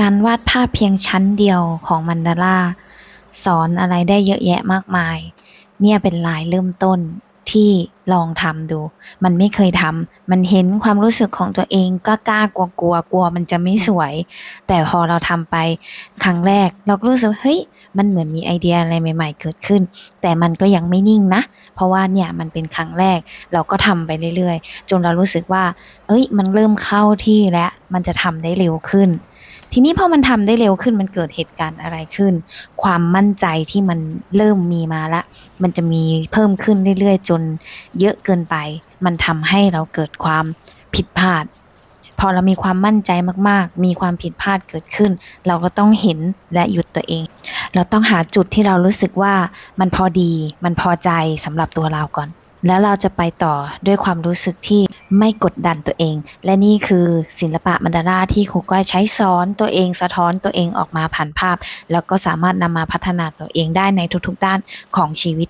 การวาดภาพเพียงชั้นเดียวของมันดาร่าสอนอะไรได้เยอะแยะมากมาย เนี่ยเป็นลายเริ่มต้นที่ลองทำดู มันไม่เคยทำ มันเห็นความรู้สึกของตัวเองก็กล้ากลัวกลัวกลัวมันจะไม่สวย แต่พอเราทำไปครั้งแรก เราก็รู้สึกเฮ้ยมันเหมือนมีไอเดียอะไรใหม่ ๆ เกิดขึ้น แต่มันก็ยังไม่นิ่งนะ เพราะว่าเนี่ยมันเป็นครั้งแรก เราก็ทำไปเรื่อยๆ จนเรารู้สึกว่า เอ้ย มันเริ่มเข้าที่แล้วมันจะทำได้เร็วขึ้น ทีนี้พอมันทำได้เร็วขึ้นมันเกิดเหตุการณ์อะไรขึ้น ความมั่นใจที่มันเริ่มมีมาละ มันจะมีเพิ่มขึ้นเรื่อยๆ จนเยอะเกินไป มันทำให้เราเกิดความผิดพลาด พอเรามีความมั่นใจมากๆ มีความผิดพลาดเกิดขึ้น เราก็ต้องเห็นและหยุดตัวเอง เราต้องหาจุดที่เรารู้สึกว่ามันพอดี มันพอใจสำหรับตัวเราก่อน แล้วเราจะไปต่อด้วยความรู้สึกที่ไม่กดดันตัวเอง และนี่คือศิลปะมันดาราที่ครูก้อยใช้สอนตัวเองสะท้อนตัวเองออกมาผ่านภาพ แล้วก็สามารถนำมาพัฒนาตัวเองได้ในทุกๆด้านของชีวิต